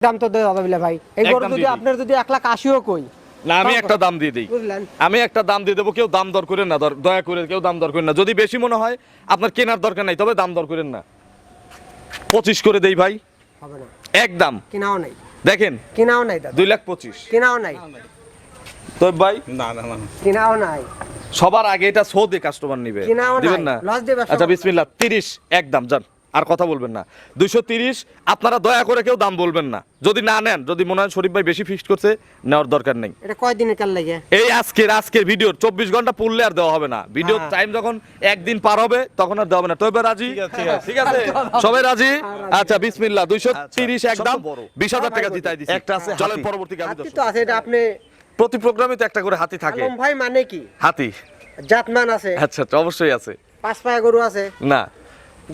দাম তো দেওয়া যাবে ভাই। এই গরু যদি আপনার যদি এক লাখ আশিও কই না আমি একটা দাম দিয়ে দিই। বুঝলেন? আমি একটা দাম দিয়ে দেবো কেউ দাম দর করেন না দর- দয়া করে কেউ দাম দর করেন না। যদি বেশি মনে হয় আপনার কেনার দরকার নাই তবে দাম দর করেন না। পঁচিশ করে দেই ভাই। হবে না। একদম কিনাও নাই। দেখেন কেনাও নাই দাদা। দুই লাখ পঁচিশ। কেনাও নাই। তো ভাই না না না কিনাও নাই। সবার আগে এটা সৌদে কাস্টমার নিবে। কিনাও নাই, দিবেন না আচ্ছা। বিসমিল্লাহ তিরিশ একদম যান। আর কথা বলবেন না। দুইশো তিরিশ আপনারা দয়া করে কেউ দাম বলবেন না। যদি না নেন যদি মনে হয় শরীফ ভাই বেশি ফিক্সড করছে নেওয়ার দরকার নেই। এটা কয়দিনের কাল লাগে? এই আজকের আজকের ভিডিওর চব্বিশ ঘণ্টা পড়লে আর দেওয়া হবে না। ভিডিও হ্যাঁ। টাইম যখন একদিন পার হবে তখন আর দেওয়া হবে না। তো এবার রাজি? ঠিক আছে সবাই রাজি? আচ্ছা বিসমিল্লাহ। দুইশো তিরিশ একদম বিশ হাজার টাকা জিতাই দিচ্ছি একটা আছে চলেন পরবর্তী তো আছে এটা আপনি প্রতি প্রোগ্রামে তো একটা করে হাতি থাকে। ভাই মানে কি? হাতি। জাতমান আছে। আচ্ছা আচ্ছা, অবশ্যই আছে। পাঁচ পায়া গরু আছে। না।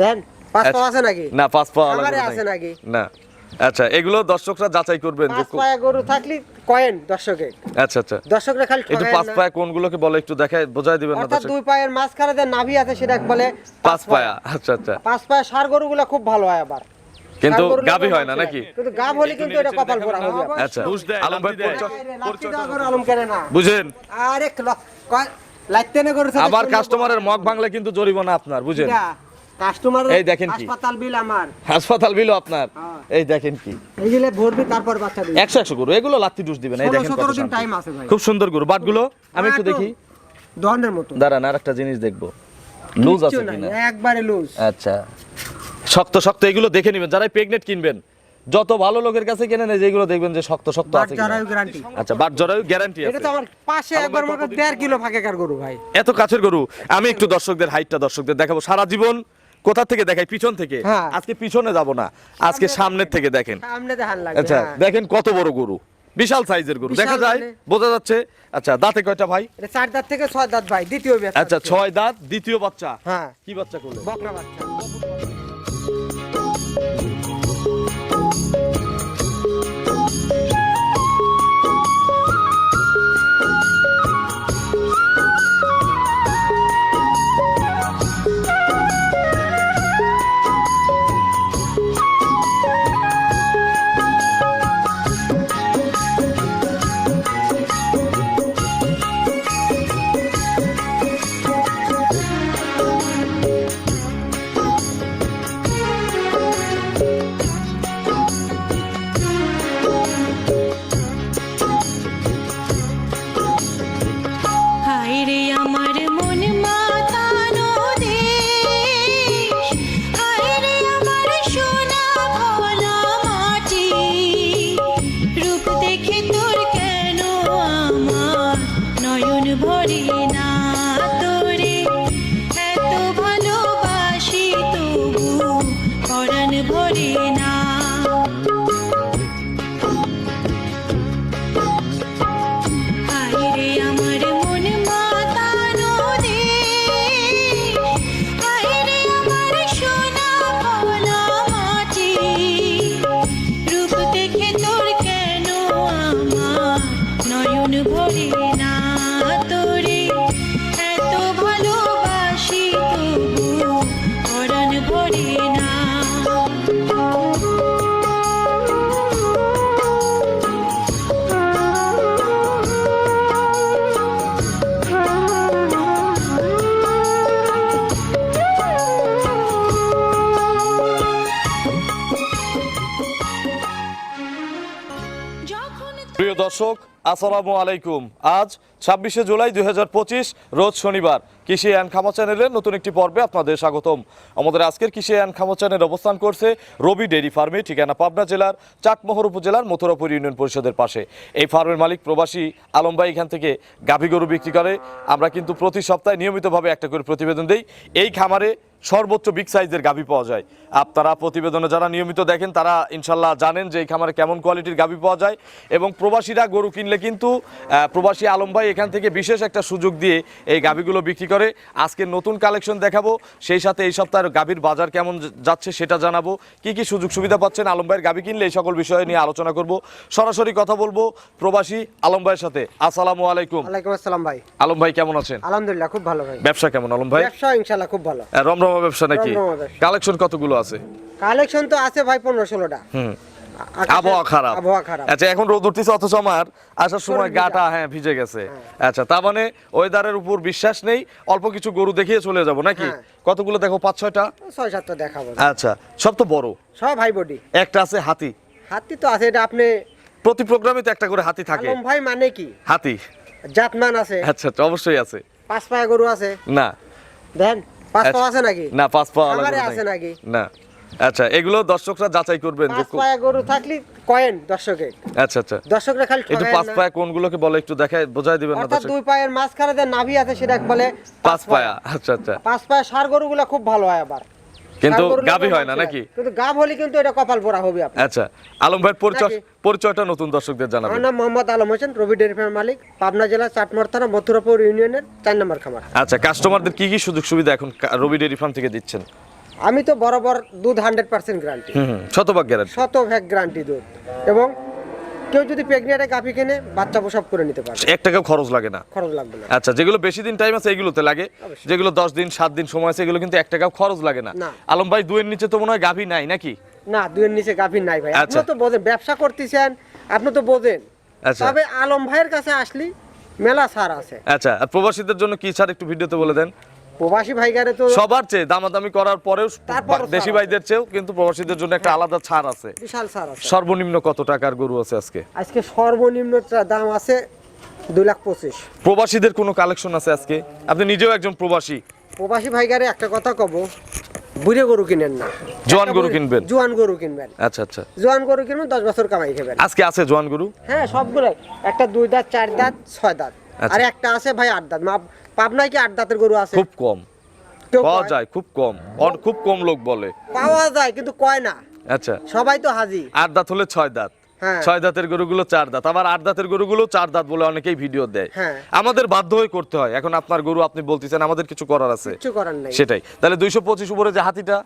দেন। পাঁচ আচ্ছা। আছে নাকি? না পাঁচ পাওয়া আলাদা আমারে করে আছে নাকি? না। আচ্ছা এগুলো দর্শকরা যাচাই করবেন যে পাঁচ গরু থাকলে কয়েন দর্শকে। আচ্ছা আচ্ছা। দর্শকরা খালি একটু পাঁচ পায়া কোনগুলোকে বলে একটু দেখায় বোঝাই দিবেন না অর্থাৎ দুই পায়ের মাঝখানে যে নাভি আছে সেটা বলে পাঁচ পায়া। আচ্ছা আচ্ছা। পাঁচ পায়া সার গরুগুলো খুব ভালো হয় আবার। কিন্তু ষাঁড় গরুগুলো গাভী তো হয় না নাকি? কিন্তু গাভ হলে কিন্তু এটা কপাল পোড়া হবে আচ্ছা। আলম ভাই আলম কেনে না। বুঝেন। আরে আবার কাস্টমারের মগ ভাঙলে কিন্তু জরিমানা আপনার বুঝেন। কিরা? কাস্টমারের এই দেখেন কি? হাসপাতাল বিল আমার। হাসপাতাল বিল আপনার। হ্যাঁ। এই দেখেন কি। এইগুলো ভরবি তারপর বাচ্চা দিবি একশো একশো গরু এগুলো লাত্তি ডুস দিবেন। এই দেখেন কত দিন টাইম আছে ভাই। খুব সুন্দর গরু। বাটগুলো আমি একটু দেখি। দহনের মতো। দাঁড়ান জিনিস দেখব। লুজ আছে কিনা? একবারে লুজ। আচ্ছা। শক্ত শক্ত এগুলো দেখে নেবেন। যারা প্রেগনেট কিনবেন যত ভালো লোকের কাছে কেনেন যেগুলো দেখবেন যে শক্ত শক্ত আছে আচ্ছা বাট জরায়ু গ্যারান্টি আছে এটা তো আমার পাশে একবার মনে কতদিন দেড় কিলো ফাঁকেকার গরু ভাই। এত কাছের গরু। আমি একটু দর্শকদের হাইটটা দর্শকদের দেখাবো। সারা জীবন কোথা থেকে দেখাই? পিছন থেকে? হ্যাঁ। আজকে পিছনে যাব না। আজকে সামনের থেকে দেখেন। সামনে আচ্ছা হ্যাঁ। দেখেন কত বড় গরু। বিশাল সাইজের গরু। দেখা যায়? মানে- বোঝা যাচ্ছে? আচ্ছা দাঁতে কয়টা ভাই? এটা চার দাঁত থেকে ছয় দাঁত ভাই দ্বিতীয় বাচ্চা আচ্ছা ছয় দাঁত দ্বিতীয় বাচ্চা। হ্যাঁ। কি বাচ্চা করলে বকরা বাচ্চা। আসসালামু আলাইকুম। আজ ছাব্বিশে জুলাই দুই হাজার পঁচিশ, রোজ শনিবার। কৃষি অ্যান্ড খামা চ্যানেলের নতুন একটি পর্বে আপনাদের স্বাগতম। আমাদের আজকের কৃষি অ্যান্ড খামা চ্যানেল অবস্থান করছে রবি ডেইরি ফার্মে, ঠিকানা পাবনা জেলার চাটমোহর উপজেলার মথুরাপুর ইউনিয়ন পরিষদের পাশে। এই ফার্মের মালিক প্রবাসী আলম ভাই এখান থেকে গাভী গরু বিক্রি করে। আমরা কিন্তু প্রতি সপ্তাহে নিয়মিতভাবে একটা করে প্রতিবেদন দিই। এই খামারে সর্বোচ্চ বিগ সাইজের গাভী পাওয়া যায়। আপনারা প্রতিবেদনে যারা নিয়মিত দেখেন তারা ইনশাল্লাহ জানেন যে এই খামারে কেমন কোয়ালিটির গাভী পাওয়া যায়। এবং প্রবাসীরা গরু কিনলে কিন্তু প্রবাসী আলম ভাই এখান থেকে বিশেষ একটা সুযোগ দিয়ে এই গাভীগুলো বিক্রি করে। আজকে নতুন কালেকশন দেখাবো সেই সাথে এই সপ্তাহের গাভীর বাজার কেমন যাচ্ছে সেটা জানাব। কি কি সুযোগ সুবিধা পাচ্ছেন আলম ভাইয়ের গাভী কিনলে এই সকল বিষয় নিয়ে আলোচনা করব। সরাসরি কথা বলব প্রবাসী আলম ভাইয়ের সাথে। আসসালামু আলাইকুম। আলাইকুম আসসালাম ভাই। আলম ভাই কেমন আছেন? আলহামদুলিল্লাহ খুব ভালো ভাই। ব্যবসা কেমন আলম ভাই? ব্যবসা ইনশাল্লাহ খুব ভালো। আহ, ব্যবসা নাকি? কালেকশন কতগুলো আছে? কালেকশন তো আছে ভাই পনেরো ষোলোটা। হুম। আবহাওয়া খারাপ। আবহাওয়া খারাপ। আচ্ছা এখন রোদ উঠতেছে অথচ আমার আসার সময় গাটা হ্যাঁ ভিজে গেছে। আচ্ছা তার মানে ওয়েদারের উপর বিশ্বাস নেই অল্প কিছু গরু দেখিয়ে চলে যাব নাকি? হ্যাঁ। কতগুলো দেখো পাঁচ ছয়টা? ছয় সাতটা দেখাবো। আচ্ছা সব তো বড়। সব ভাই বডি একটা আছে হাতি। হাতি তো আছে এটা আপনি প্রতি প্রোগ্রামে তো একটা করে হাতি থাকে। ভাই মানে কি? হাতি। জাতমান আছে। আচ্ছা আচ্ছা, অবশ্যই আছে। পাঁচ পায়া গরু আছে। না। দেন। পাঁচ আচ্ছা। আছে নাকি? না পাঁচ পা আছে নাকি? না। আচ্ছা এগুলো দর্শকরা যাচাই করবেন যে পাঁচ পায়া গরু থাকলে কয়েন দর্শকে। আচ্ছা আচ্ছা। দর্শকরা খালি একটু পাঁচ পায়া পায়ে কোনগুলোকে বলে একটু দেখায় বোঝাই দিবেন না দুই পায়ের মাঝখানে যে নাভি আছে সেটা বলে পাঁচ পায়া আচ্ছা আচ্ছা। পাঁচ পায়া সার গরুগুলো খুব ভালো হয় আবার। কিন্তু গাবি গাভী হয় না নাকি? কিন্তু গাভ হলে কিন্তু এটা কপাল পোড়া হবে আপনি আচ্ছা আলম ভাইয়ের পরিচয় পরিচয়টা নতুন দর্শকদের জানাবেন। আমার নাম মোহাম্মদ আলম হোসেন রবি ডেয়ারি ফার্ম মালিক পাবনা জেলা চাটমার থানা মথুরাপুর ইউনিয়নের চার নম্বর খামার। আচ্ছা কাস্টমারদের কি কি সুযোগ সুবিধা এখন রবি ডেয়ারি ফার্ম থেকে দিচ্ছেন? আমি তো বরাবর দুধ হান্ড্রেড পার্সেন্ট গ্যারান্টি শতভাগ গ্যারান্টি শতভাগ গ্যারান্টি দুধ। এবং কেউ যদি গাভি কিনে বাচ্চা প্রসব করে নিতে পারবে। এক টাকাও খরচ লাগে না। খরচ লাগবে না। আচ্ছা যেগুলো বেশি দিন টাইম আছে এগুলোতে লাগে। যেগুলো দশ দিন সাত দিন সময় আছে এগুলো কিন্তু এক টাকাও খরচ লাগে না। আলম ভাই দুয়ের নিচে তো মনে হয় গাভী নাই নাকি? না দুইয়ের নিচে গাভীর নাই ভাই। আপনি আচ্ছা। তো বোঝেন ব্যবসা করতেছেন আপনি তো বোঝেন। আচ্ছা। তবে আলম ভাইয়ের কাছে আসলি মেলা সার আছে। আচ্ছা আর প্রবাসীদের জন্য কি ছাড় একটু ভিডিওতে বলে দেন? প্রবাসী ভাইগারে তো সবার চেয়ে দামাদামি করার পরেও দেশি ভাইদের চেয়েও কিন্তু প্রবাসীদের জন্য একটা আলাদা ছাড় আছে। বিশাল সার আছে। সর্বনিম্ন কত টাকার গরু আছে আজকে? আজকে সর্বনিম্ন দাম আছে দুই লাখ পঁচিশ। প্রবাসীদের কোনো কালেকশন আছে আজকে? আপনি নিজেও একজন প্রবাসী। প্রবাসী ভাইগারে একটা কথা কব বুড়ে গরু কিনেন না। জোয়ান গরু কিনবেন? জোয়ান গরু কিনবেন। আচ্ছা আচ্ছা। জোয়ান গরু কিনবেন দশ বছর কামাই খাবেন। আজকে আছে জোয়ান গরু? হ্যাঁ সবগুলাই। একটা দুই দাঁত চার দাঁত ছয় দাঁত। আর একটা আছে ভাই আট দাঁত। পাবনায় কি আট দাঁতের গরু আছে? খুব কম। পাওয়া যায় খুব কম। খুব কম লোক বলে। পাওয়া যায় কিন্তু কয় না। আচ্ছা। সবাই তো হাজি। আট দাঁত হলে ছয় দাঁত। হ্যাঁ। ছয় দাঁতের গরুগুলো চার দাঁত। আবার আট দাঁতের গরুগুলো চার দাঁত বলে অনেকেই ভিডিও দেয়। হ্যাঁ। আমাদের বাধ্য হয়ে করতে হয়। এখন আপনার গরু আপনি বলতেছেন আমাদের কিছু করার আছে। কিচ্ছু করার নাই। সেটাই। তাহলে দুইশো পঁচিশ উপরে যে হাতিটা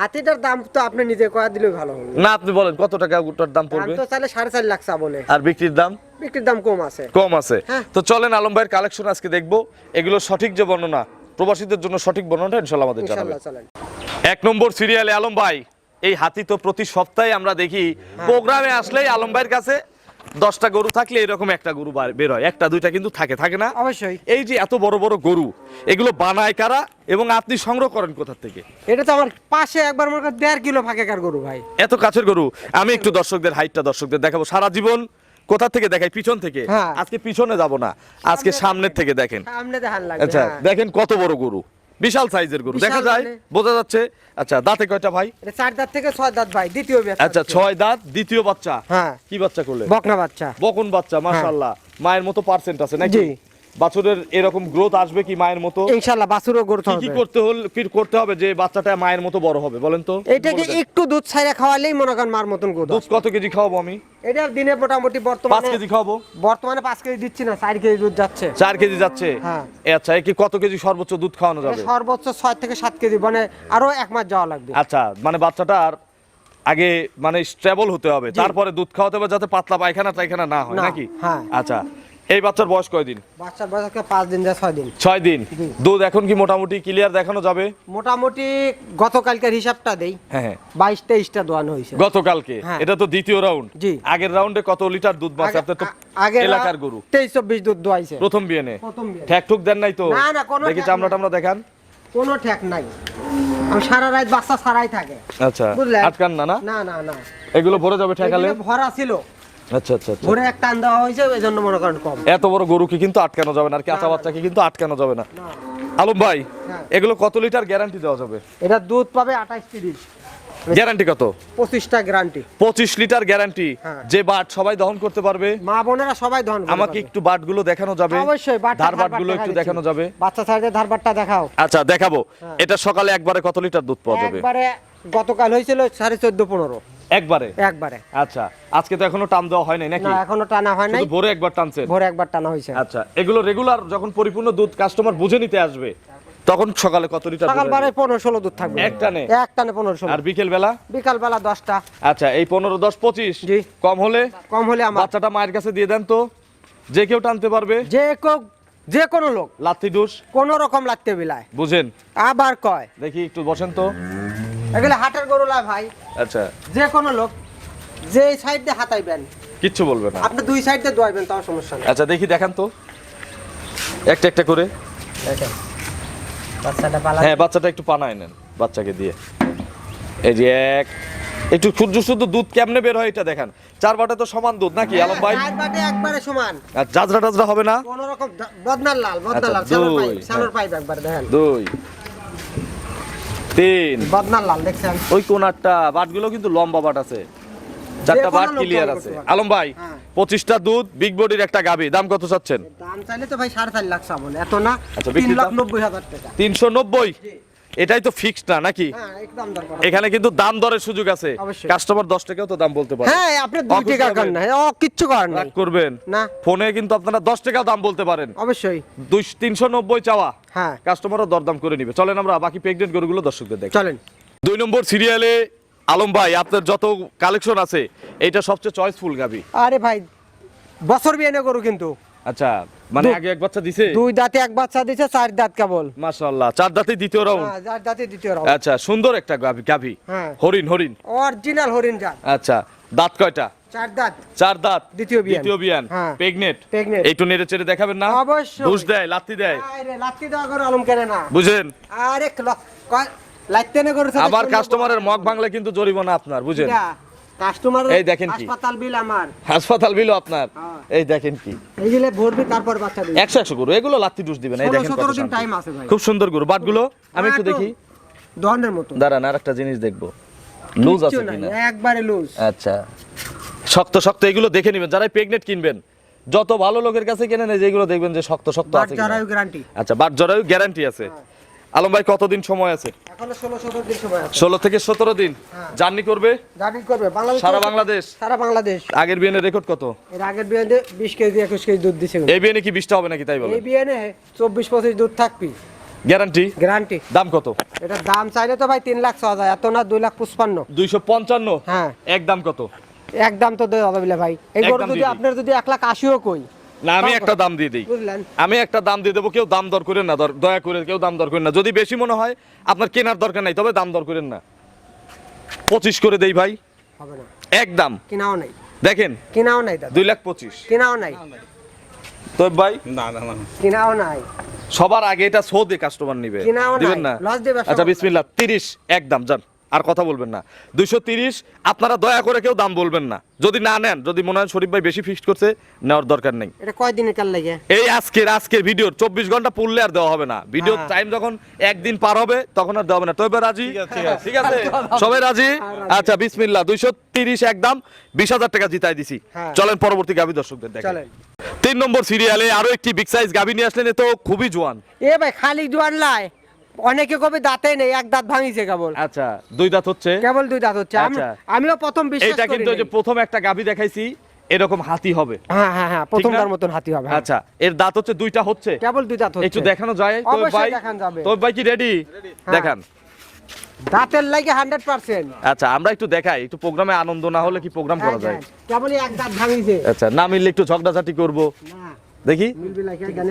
হাতিটার দাম তো আপনি নিজে কয়া দিলেই ভালো হবে। না আপনি বলেন কত টাকা ওটার দাম পড়বে? তো চাইলে সাড়ে চার লাখ চাবনে আর বিক্রির দাম? বিক্রির দাম কম আছে। কম আছে। হ্যাঁ। তো চলেন আলম ভাইয়ের কালেকশন আজকে দেখব। এগুলো সঠিক যে বর্ণনা প্রবাসীদের জন্য সঠিক বর্ণনাটা ইনশাল্লাহ আমাদের জানাবে এক নম্বর সিরিয়ালে আলম ভাই এই হাতি তো প্রতি সপ্তাহে আমরা দেখি প্রোগ্রামে আসলেই আলম ভাইয়ের কাছে দশটা গরু থাকলে এরকম একটা গরু বের হয়। একটা দুইটা কিন্তু থাকে থাকে না? অবশ্যই। এই যে এত বড় বড় গরু এগুলো বানায় কারা এবং আপনি সংগ্রহ করেন কোথা থেকে? এটা তো আমার পাশে একবার মনে করেন দেড় কিলো ফাঁকেকার গরু ভাই। এত কাছের গরু। আমি একটু দর্শকদের হাইটটা দর্শকদের দেখাবো। সারা জীবন কোথা থেকে দেখাই? পিছন থেকে? হ্যাঁ। আজকে পিছনে যাব না। আজকে সামনের থেকে। দেখেন। সামনে আচ্ছা হ্যাঁ। দেখেন কত বড় গরু। বিশাল সাইজের গরু। দেখা যায় মানে? বোঝা যাচ্ছে। আচ্ছা দাঁতে কয়টা ভাই? চার দাঁত থেকে ছয় দাঁত ভাই দ্বিতীয় বাচ্চা আচ্ছা ছয় দাঁত দ্বিতীয় বাচ্চা? হ্যাঁ। কি বাচ্চা করলে বকনা বাচ্চা। বকন বাচ্চা মাশাআল্লাহ মায়ের মতো পার্সেন্ট আছে নাকি? জি। বাছুরের এরকম গ্রোথ আসবে কি মায়ের মতো? ইনশাল্লাহ বাছুরও গরু কি কি করতে হল কি করতে হবে যে বাচ্চাটা মায়ের মতো বড় হবে বলেন তো? এটাকে একটু দুধ ছাইরা খাওয়ালেই মনে করেন মার মতন গরু দুধ কত কেজি খাওয়াবো আমি? এটা দিনে মোটামুটি বর্তমানে কেজি খাওয়াবো? বর্তমানে পাঁচ কেজি দিচ্ছি না চার কেজি দুধ যাচ্ছে। চার কেজি যাচ্ছে? হ্যাঁ। আচ্ছা কি কত কেজি সর্বোচ্চ দুধ খাওয়ানো যাবে? সর্বোচ্চ ছয় থেকে সাত কেজি মানে আরও এক মাস যাওয়া লাগবে। আচ্ছা মানে বাচ্চাটার আগে মানে স্টেবল হতে হবে। তারপরে দুধ খাওয়াতে হবে যাতে পাতলা পায়খানা টাইখানা না হয় নাকি? হ্যাঁ। আচ্ছা এই বাচ্চার বয়স কয়দিন বাচ্চার বয়স আজকে পাঁচ দিন যায় ছয় দিন। ছয় দিন। দুধ এখন কি মোটামুটি ক্লিয়ার দেখানো যাবে? মোটামুটি গতকালকের হিসাবটা দেই। হ্যাঁ হ্যাঁ। বাইশ তেইশটা দোয়ানো হয়েছে। গতকালকে? হ্যাঁ। এটা তো দ্বিতীয় রাউন্ড জি। আগের রাউন্ডে কত লিটার দুধ আগে- আপনার তো আগের এলাকার গরু। তেইশ চব্বিশ দুধ দোয়াইছে। প্রথম বিয়েনে প্রথম বিয়ে। ঠ্যাক ঠুক দেন নাই তো? না, না, কোনো দেখি চামড়া টামড়া দেখান। কোনো ঠেক নাই। আমি সারা রাত বাচ্চা ছাড়াই থাকে। আচ্ছা। বুঝলেন? আটকান না না? না না না। এগুলো ভরে যাবে ঠেকালে? ভরা ছিল। আচ্ছা আচ্ছা আচ্ছা ভরে এক টান দেওয়া হয়েছে এই জন্য মনে করেন কম এত বড় গরুকে কিন্তু আটকানো যাবে না আর কাঁচা না। বাচ্চাকে কিন্তু আটকানো যাবে না। আলম ভাই হ্যাঁ। এগুলো কত লিটার গ্যারান্টি দেওয়া যাবে এটা দুধ পাবে আঠাইশ তিরিশ গ্যারান্টি কত? পঁচিশটা গ্যারান্টি পঁচিশ লিটার গ্যারান্টি। যে বাট সবাই দহন করতে পারবে। মা বোনেরা সবাই দহন আমাকে একটু বাটগুলো দেখানো যাবে। অবশ্যই বাটটা ধার বাটগুলো একটু দেখানো যাবে। বাচ্চা ছাড়তে ধারবাটটা দেখাও। আচ্ছা দেখাবো। হ্যাঁ। এটা সকালে একবারে কত লিটার দুধ পাওয়া যাবে? একবারে গতকাল হয়েছিল সাড়ে চোদ্দ পনেরো। একবারে? একবারে। আচ্ছা আজকে তো এখনও টান দেওয়া হয় নাই নাকি? না এখনও টানা হয় নাই। ভোরে একবার টানছেন? ভোরে একবার টানা হয়েছে। আচ্ছা এগুলো রেগুলার যখন পরিপূর্ণ দুধ কাস্টমার বুঝে নিতে আসবে। তখন সকালে কত লিটার সকাল বারে? পনেরো ষোলো দুধ থাকবে। এক টানে? এক টানে পনেরো ষোলো। আর বিকেল বেলা? বিকাল বেলা দশটা। আচ্ছা এই পনেরো দশ পঁচিশ? জি। কম হলে? কম হলে আমার। বাচ্চাটা মায়ের কাছে দিয়ে দেন তো। যে কেউ টানতে পারবে। যে কেউ যে কোনো লোক। লাথি ডুস কোনো রকম লাগতে বিলায়। বুঝেন। আবার কয়। দেখি একটু বসেন তো। এগুলো হাটের গরু লা ভাই। আচ্ছা। যে কোনো লোক যে সাইড দিয়ে হাতাইবেন। কিচ্ছু বলবে না। আপনি দুই সাইড দিয়ে দোয়াইবেন তাও সমস্যা নেই। আচ্ছা দেখি দেখেন তো। একটা একটা করে। দেখেন। বাচ্চাটা পালা হ্যাঁ বাচ্চাটা একটু পানায় নেন বাচ্চাকে দিয়ে। এই যে এক একটু শুদ্ধ দুধ কেমনে বের হয় এটা দেখান। চার বাটে তো সমান দুধ নাকি আলম ভাই? চার বাটে একবারে সমান। আর জাজরা টাজরা হবে না? কোন রকম বদনার লাল বদনার লাল সালোর পাইপ সালোর হ্যাঁ। পাইপ একবার দেখেন। দুই তিন। বদনার লাল দেখছেন? ওই কোনারটা বাটগুলো কিন্তু লম্বা বাট আছে। চারটা বাট ক্লিয়ার আছে। আলম ভাই হ্যাঁ। পঁচিশটা দুধ বিগ বডির একটা গাবি। দাম কত চাচ্ছেন? দাম চাইলে তো ভাই সাড়ে চার লাখ সামন এত না আচ্ছা, তিন লাখ নব্বই হাজার টাকা। তিনশো নব্বই? এটাই তো ফিক্সড না নাকি? হ্যাঁ এখানে কিন্তু দাম দরের সুযোগ আছে। কাস্টমার দশ টাকাও তো দাম বলতে পারে। হ্যাঁ আপনি টাকা। করেন না। ও কিচ্ছু করেন রাগ করবেন। না। ফোনে কিন্তু আপনারা দশ টাকাও দাম বলতে পারেন। অবশ্যই। দুই তিনশো নব্বই চাওয়া। হ্যাঁ। কাস্টমারও দরদাম করে নিবে। চলেন আমরা বাকি প্রেগনেন্ট গরুগুলো দর্শকদের দেখ চলেন। দুই নম্বর সিরিয়ালে আলম ভাই আপনার যত কালেকশন আছে এইটা সবচেয়ে চয়েসফুল গাবি। আরে ভাই বছর বিয়ে না করু কিন্তু। আচ্ছা মানে আগে এক বাচ্চা দিছে? দুই দাঁতে এক বাচ্চা দিছে চার দাঁত কেবল। মাশাআল্লাহ চার দাঁতে দ্বিতীয় রাউন্ড হ্যাঁ, চার দাঁতে দ্বিতীয় রাউন্ড আচ্ছা সুন্দর একটা গাভি গাভি হ্যাঁ। হরিণ হরিণ। অরিজিনাল হরিণ জাত। আচ্ছা দাঁত কয়টা? চার দাঁত। চার দাঁত। দ্বিতীয় বিয়ান। দ্বিতীয় বিয়ান। হ্যাঁ। প্রেগনেট। একটু নেড়ে চেড়ে দেখাবেন না? অবশ্যই। ঘুষ দেয় লাত্তি দেয়? আরে লাত্তি দেওয়া করে আলম কেনে না। বুঝেন? আরে আবার কাস্টমারের মগ ভাঙলে কিন্তু জরিমানা আপনার বুঝেন? কাস্টমার এই দেখেন কি। হাসপাতাল বিল আমার। হাসপাতাল বিল আপনার। হ্যাঁ। এই দেখেন কি। এইগুলো ভরবি তারপর বাচ্চা দিবি। একশো একশো গরু এগুলো লাত্তি ডুস দিবেন এই দেখেন কত দিন টাইম আছে ভাই। খুব সুন্দর গরু। বাটগুলো আমি একটু দেখি। দহনের মতো। দাঁড়ান আর একটা জিনিস দেখব। লুজ আছে কিনা? একবারে লুজ। আচ্ছা। শক্ত শক্ত এগুলো দেখে নেবেন। যারা প্রেগনেন্ট কিনবেন যত ভালো লোকের কাছে কেনেন এই যেগুলো দেখবেন যে শক্ত শক্ত আছে কিনা। আচ্ছা বাট জরায়ু গ্যারান্টি আছে। আলম ভাই কতদিন সময় আছে? ষোলো থেকে সতেরো দিন। হ্যাঁ। জার্নি করবে? জার্নি করবে। সারা বাংলাদেশ? সারা বাংলাদেশ। আগের বিয়ানের রেকর্ড কত? এর আগের বিয়ানে বিশ কেজি একুশ কেজি দুধ দিছে। এই বিয়ানে কি বিশটা হবে নাকি তাই বলে? এই বিয়ানে চব্বিশ পঁচিশ দুধ থাকবি। গ্যারান্টি? গ্যারান্টি। দাম কত? এটার দাম চাইলে তো ভাই তিন লাখ ছ হাজার এত না দুই লাখ পঁচপান্ন। দুইশো পঞ্চান্ন? হ্যাঁ। এক দাম কত? একদম তো দেওয়া যাবে ভাই। এই গরু যদি আপনার যদি এক লাখ আশিও কই? না আমি একটা দাম দিয়ে দিই। আমি একটা দাম দিয়ে দেবো কেউ দাম দর করেন না দয়া করে কেউ দাম দর করেন না। যদি বেশি মনে হয় আপনার কেনার দরকার নাই তবে দাম দর করেন না। পঁচিশ করে দেই ভাই। হবে না। এক দাম। কিনাও নাই। দেখেন। কিনাও নাই দাদা। দুই লাখ পঁচিশ। কেনাও নাই। তো ভাই কিনাও নাই। সবার আগে এটা দিয়ে কাস্টমার নিবে। দিবেন না? আচ্ছা বিসমিল্লাহ তিরিশ একদম যান। আর কথা বলবেন না। দুইশো তিরিশ আপনারা দয়া করে কেউ দাম বলবেন না। যদি না নেন যদি মনে হয় শরীফ ভাই বেশি ফিক্সড করছে নেওয়ার দরকার নেই। এটা কয়দিনের কাল লাগে? এই আজকের আজকের ভিডিওর চব্বিশ ঘণ্টা পড়লে আর দেওয়া হবে না। ভিডিও হ্যাঁ। টাইম যখন একদিন পার হবে তখন আর দেওয়া হবে না। তবে রাজি? ঠিক আছে সবাই রাজি? আচ্ছা বিসমিল্লাহ। দুইশো তিরিশ একদম বিশ হাজার টাকা জিতাই দিছি। হ্যাঁ। চলেন পরবর্তী গাভী দর্শকদের দেখেন তিন নম্বর সিরিয়ালে আরও একটি বিগ সাইজ গাভী নিয়ে আসলেন এ তো খুবই জোয়ান। এ ভাই খালি জোয়ান লাই। অনেকে কবে দাঁতে নেই এক দাঁত ভাঙিছে কেবল। আচ্ছা দুই দাঁত হচ্ছে? কেবল দুই দাঁত হচ্ছে। আচ্ছা। আমিও প্রথম বিশ্বাস এটা কিন্তু যে প্রথম একটা গাভী দেখাইছি এরকম হাতি হবে। হ্যাঁ হ্যাঁ হ্যাঁ প্রথমবার মতন হাতি হবে হ্যাঁ। আচ্ছা এর দাঁত হচ্ছে দুইটা হচ্ছে। কেবল দুই দাঁত হচ্ছে। একটু দেখানো যায়? তো ভাই দেখান যাবে। তো ভাই কি রেডি হ্যাঁ। দেখান। দাঁতের লাগে হান্ড্রেড পার্সেন্ট আচ্ছা আমরা একটু দেখাই একটু প্রোগ্রামে আনন্দ না হলে কি প্রোগ্রাম করা যায়? কেবলই এক দাঁত ভাঙিছে। আচ্ছা না মিললে একটু ঝগড়াঝাটি করব। না দেখি?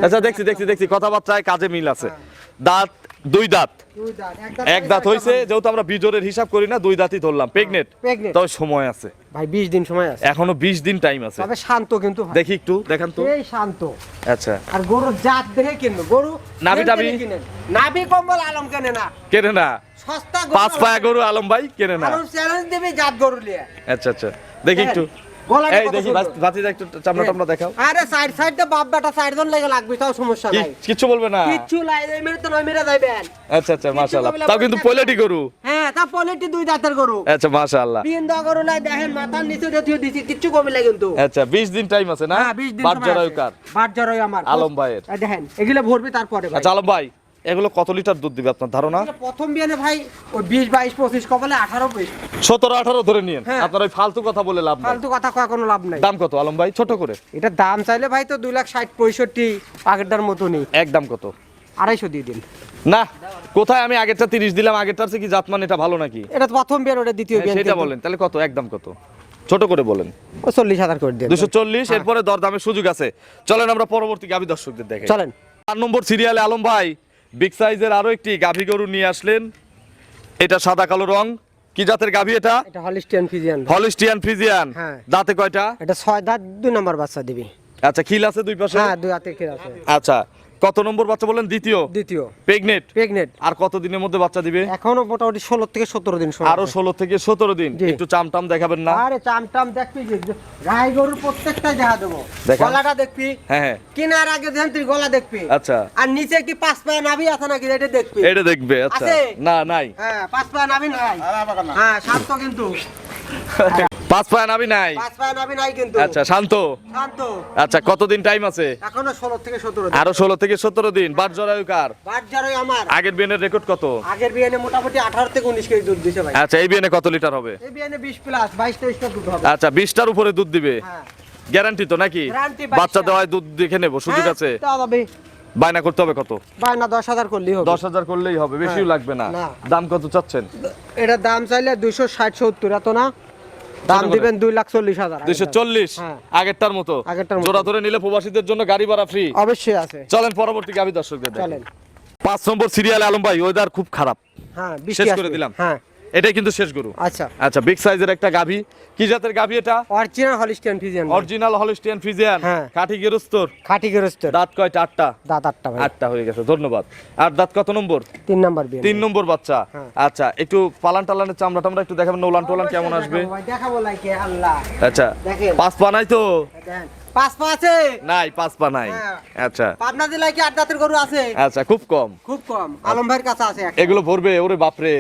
আচ্ছা দেখছি দেখছি দেখছি কথাবার্তায় কাজে মিল আছে। দাঁত দুই দাঁত। এক দাঁত হইছে যেহেতু আমরা বিজোরের হিসাব করি না দুই দাঁতই ধরলাম। প্রেগনেট। তবে সময় আছে। ভাই বিশ দিন সময় আছে। এখনও বিশ দিন টাইম আছে। তবে শান্ত কিন্তু দেখি একটু দেখান তো। এই শান্ত। আচ্ছা। আর গরুর জাত দেখে কিনবে। গরু নাভি কেন টাভি? নাভি কম্বল আলম কেনে না। কেনে না। সস্তা গরু পাঁচ পায়া গরু আলম ভাই কেনে না। আলম চ্যালেঞ্জ দেবে জাত গরু লিয়ে আচ্ছা আচ্ছা। দেখি একটু। এই কত দেখি ভাতিজা একটু চামড়া টামড়া দেখাও। আরে সাইড সাইড দিয়ে বাপ বেটা সাইড জন লেগে লাগবে তাও সমস্যা নাই। কিচ্ছু বলবে না? কিচ্ছু লাই এই মেরে তো নয় মেরে যাইবেন। আচ্ছা আচ্ছা মাশাআল্লাহ। তাও কিন্তু বলবে গরু। হ্যাঁ তা পলিটি দুই দাঁতের গরু। আচ্ছা মাশাআল্লাহ। তিন দা গরু লাই দেখেন মাথার নিচে দিয়ে দিছি কিচ্ছু কমে লাগে কিন্তু। আচ্ছা 20 দিন টাইম আছে না? হ্যাঁ 20 দিন বাদ সময় জরায়ু কার বাট জরায়ু আমার। আলম ভাইয়ের। এই দেখেন এগুলো ভরবে তারপরে আচ্ছা আলম ভাই। এগুলো কত লিটার দুধ দিবে আপনার ধারণা? প্রথম বিয়ানে ভাই ওই বিশ বাইশ পঁচিশ কপালে আঠারো সতেরো আঠারো ধরে নিয়েন। হ্যাঁ। আপনার ওই ফালতু কথা বলে লাভ ফালতু কথা কয় কোনো লাভ নাই। দাম কত আলম ভাই? ছোট করে। এটা দাম চাইলে ভাই তো দুই লাখ ষাট পঁয়ষট্টি আগেরটার মতনই। এক দাম কত? আড়াইশো দিয়ে দিন। না কোথায় আমি আগেরটা তিরিশ দিলাম আগেরটার চেয়ে কি জাতমান এটা ভালো নাকি? এটা প্রথম বিয়ান ওটা দ্বিতীয় হ্যাঁ, বিয়ান সেটা বলেন তাহলে কত? একদম কত? ছোট করে বলেন। চল্লিশ হাজার করে দিন দুশো চল্লিশ এরপরে দরদামের সুযোগ আছে। চলেন আমরা পরবর্তী গাভী দর্শকদের দেখে চলেন। চার নম্বর সিরিয়ালে আলম ভাই বিগ সাইজের আরও একটি গাভী গরু নিয়ে আসলেন। এটা সাদা কালো রং। কি জাতের গাভী এটা? এটা হলিস্টিয়ান ফিজিয়ান হলিস্টিয়ান ফ্রিজিয়ান হ্যাঁ। দাঁতে কয়টা? এটা ছয় দাঁত দুই নম্বর বাচ্চা দিবি। আচ্ছা খিল আছে দুই পাশে? হ্যাঁ দুই হাতে খিল আছে। আচ্ছা কত নম্বর বাচ্চা বলেন দ্বিতীয়। দ্বিতীয়। প্রেগনেট প্রেগনেন্ট আর কত দিনের মধ্যে বাচ্চা দিবে? এখনও মোটামুটি ষোলো থেকে সতেরো দিন সময় আরও। ষোলো থেকে সতেরো দিন। একটু চামটাম দেখাবেন না? আরে চাম টাম দেখবি যে গাই গরুর প্রত্যেকটা দেখা দেবো। গলাটা দেখবি? হ্যাঁ হ্যাঁ। কেনার আগে যেন তুই গলা দেখবি। আচ্ছা। আর নিচে কি পাঁচ পায়ে নাভি আছে নাকি এটা দেখবি? এটা দেখবে আচ্ছা। না নাই। হ্যাঁ পাঁচ পায়ে নাভি নাই। হ্যাঁ শান্ত কিন্তু। পাঁচ পায় নাবি নাই? পাঁচ পায়ে নাভি নাই কিন্তু। আচ্ছা শান্ত। শান্ত। আচ্ছা কতদিন টাইম আছে? এখনও ষোলো থেকে সতেরো আরও ষোলো থেকে সতেরো দিন। বাট জরায়ু কার? আমার। আগের বিয়ানের রেকর্ড কত? আগের বিয়ানে মোটামুটি আঠারো থেকে উনিশ কেজি দুধ দিছে ভাই। আচ্ছা এই বিয়ানে কত লিটার হবে? এই বিয়ানে প্লাস দুধ হবে। আচ্ছা বিশটার উপরে দুধ দিবে? হ্যাঁ। গ্যারান্টি তো নাকি। বাচ্চা দেওয়ায় দুধ দেখে নেব সুযোগ হ্যাঁ, আছে? বায়না করতে হবে কত? বায়না দশ হাজার করলেই হবে। দশ হাজার করলেই হবে বেশিও হ্যাঁ। লাগবে না। দাম কত চাচ্ছেন? এটার দাম চাইলে দুইশো ষাট সত্তর এত না? দাম দিবেন দুই লাখ চল্লিশ হাজার। দুইশো চল্লিশ? হ্যাঁ। আগেরটার মতো? জোড়া ধরে নিলে প্রবাসীদের জন্য গাড়ি ভাড়া ফ্রি অবশ্যই আছে। চলেন পরবর্তী গাভী দর্শকদের চলেন। পাঁচ নম্বর সিরিয়াল আলম ভাই ওয়েদার খুব খারাপ। হ্যাঁ শেষ করে দিলাম। হ্যাঁ। এটাই কিন্তু শেষ গরু। আচ্ছা। আচ্ছা বিগ সাইজের একটা গাভী। কি জাতের গাভী এটা? Original Holstein Friesian original Holstein Friesian হ্যাঁ। কাঠি গেরস্তর। খাঁটি গেরস্ত দাঁত কয়টা? আটটা। দাঁত আটটা ভাই। আটটা হয়ে গেছে ধন্যবাদ। আর দাঁত কত নম্বর? তিন নাম্বার বিয়ে তিন নম্বর বাচ্চা। হ্যাঁ। আচ্ছা একটু পালান টালানের চামড়া টামড়া একটু দেখাবেন নোলান টোলান কেমন আসবে? দেখাবো লাইকে আল্লাহ। আচ্ছা দেখেন। পাঁচ পা নাই তো? দেখেন। পাঁচ পা আছে? নাই পাঁচ পা নাই। হ্যাঁ। আচ্ছা। পাবনা জেলায় কি আট দাঁতের গরু আছে? আচ্ছা খুব কম। খুব কম। আলম ভাইয়ের কাছে আছে এগুলো ভরবে ওরে বাপরে।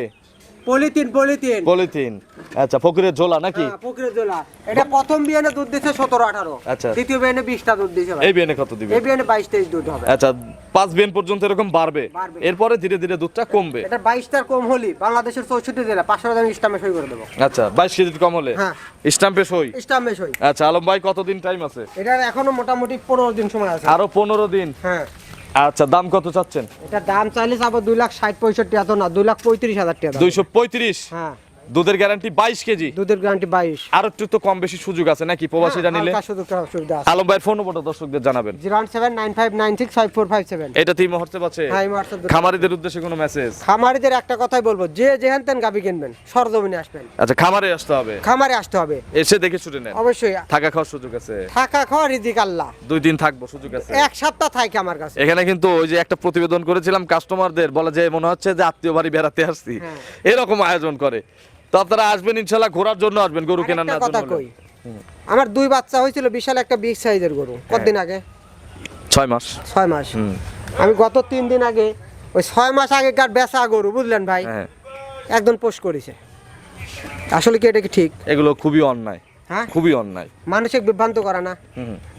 Polythene polythene. পলিথিন। আচ্ছা ফকিরের ঝোলা নাকি? হ্যাঁ, পুকুরের জোলা এটা প্রথম বিয়ানে দুধ দিচ্ছে সতেরো আঠারো। আচ্ছা। দ্বিতীয় বিয়ানে বিশটা দুধ এই বিয়ানে কত দিবে? এই বিয়ানে বাইশ তেইশ দুধ হবে। আচ্ছা পাঁচ বিয়ান পর্যন্ত এরকম বাড়বে। এরপরে ধীরে ধীরে দুধটা কমবে। এটা বাইশটার কম হলি বাংলাদেশের চৌষট্টি জেলা পাঁচশো টাকা ইস্টামে সই করে দেবো। আচ্ছা বাইশ কেজি কম হলে? হ্যাঁ। স্টাম্পে সই? ইস্টামে সই। আচ্ছা আলম ভাই কতদিন টাইম আছে? এটার এখনও মোটামুটি পনেরো দিন সময় আছে। আরও পনেরো দিন? হ্যাঁ। আচ্ছা দাম কত চাচ্ছেন? এটা দাম চাইলে যাব দুই লাখ ষাট পঁয়ষট্টি এত না দুই লাখ পঁয়ত্রিশ হাজার টাকা। দুইশো পঁয়ত্রিশ? হ্যাঁ। দুধের গ্যারান্টি বাইশ কেজি? দুধের গ্যারান্টি বাইশ। আর একটু তো কম বেশি সুযোগ আছে নাকি? প্রবাসীরা নিলে সুবিধা আছে? আলম ভাইয়ের ফোন নম্বরটা দর্শকদের জানাবেন। এটাতে এই মুহূর্তে পাচ্ছে। হ্যাঁ খামারিদের উদ্দেশ্যে কোনো মেসেজ খামারিদের একটা কথাই বলব যে যেখান তেন গাবি কিনবেন সরজমিনে আসবেন। আচ্ছা খামারে আসতে হবে? খামারে আসতে হবে। এসে দেখে ছুটে নেন। অবশ্যই। থাকা খাওয়ার সুযোগ আছে? থাকা খাওয়া রিজিক আল্লাহ। দুই দিন থাকব সুযোগ আছে। এক সপ্তাহ থাকে আমার কাছে। এখানে কিন্তু ওই যে একটা প্রতিবেদন করেছিলাম কাস্টমারদের বলে যে মনে হচ্ছে যে আত্মীয় বাড়ি বেড়াতে আসছি। হ্যাঁ। এরকম আয়োজন করে। তো আপনারা আসবেন ইনশাল্লাহ ঘোরার জন্য আসবেন গরু কেনার না কথা জন্য। কই আমার দুই বাচ্চা হয়েছিল বিশাল একটা বিগ সাইজের গরু কতদিন আগে? ছয় মাস। ছয় মাস। আমি গত তিন দিন আগে ওই ছয় মাস আগেকার বেচা গরু বুঝলেন ভাই? হ্যাঁ। একদম পোস্ট করেছে। আসলে কি এটা কি ঠিক? এগুলো খুবই অন্যায়। হ্যাঁ? খুবই অন্যায়। মানুষকে বিভ্রান্ত করে না।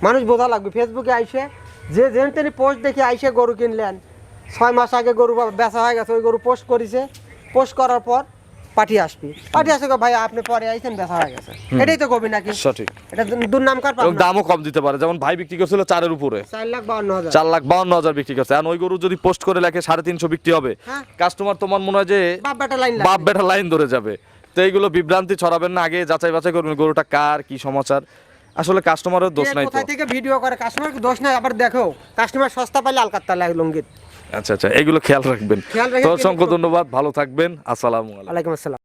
মানুষ বোঝা লাগবে ফেসবুকে আইসে যে যেন তিনি পোস্ট দেখে আইসে গরু কিনলেন ছয় মাস আগে গরু বেচা হয়ে গেছে ওই গরু পোস্ট করেছে। পোস্ট করার পর পাঠি আসবি। পাঠি আসে ভাই আপনি পরে আইছেন বেচা হয়ে গেছে। এটাই তো কবি নাকি? সঠিক। এটা দুর্নাম কার পাবনা? দামও কম দিতে পারে। যেমন ভাই বিক্রি করছিল চারের উপরে। চার লাখ বাউন্ন হাজার। চার লাখ বাউন্ন হাজার বিক্রি করছে। আর ওই গরু যদি পোস্ট করে লেখে সাড়ে তিনশো বিক্রি হবে। হ্যাঁ। কাস্টমার তোমার মনে হয় যে বাপ বেটা লাইন বাপ বেটা লাইন ধরে যাবে। তো এইগুলো বিভ্রান্তি ছড়াবেন না। আগে যাচাই বাছাই করবেন গরুটা কার কি সমাচার। আসলে কাস্টমারের দোষ নাই তো। কোথায় থেকে ভিডিও করে? কাস্টমার দোষ নাই আবার দেখো। কাস্টমার সস্তা পাইলে আলকাত্তা লাগে লঙ্গিত। আচ্ছা আচ্ছা এগুলো খেয়াল রাখবেন। তো অসংখ্য ধন্যবাদ ভালো থাকবেন আসসালামু আলাইকুম। আলাইকুম আসসালাম।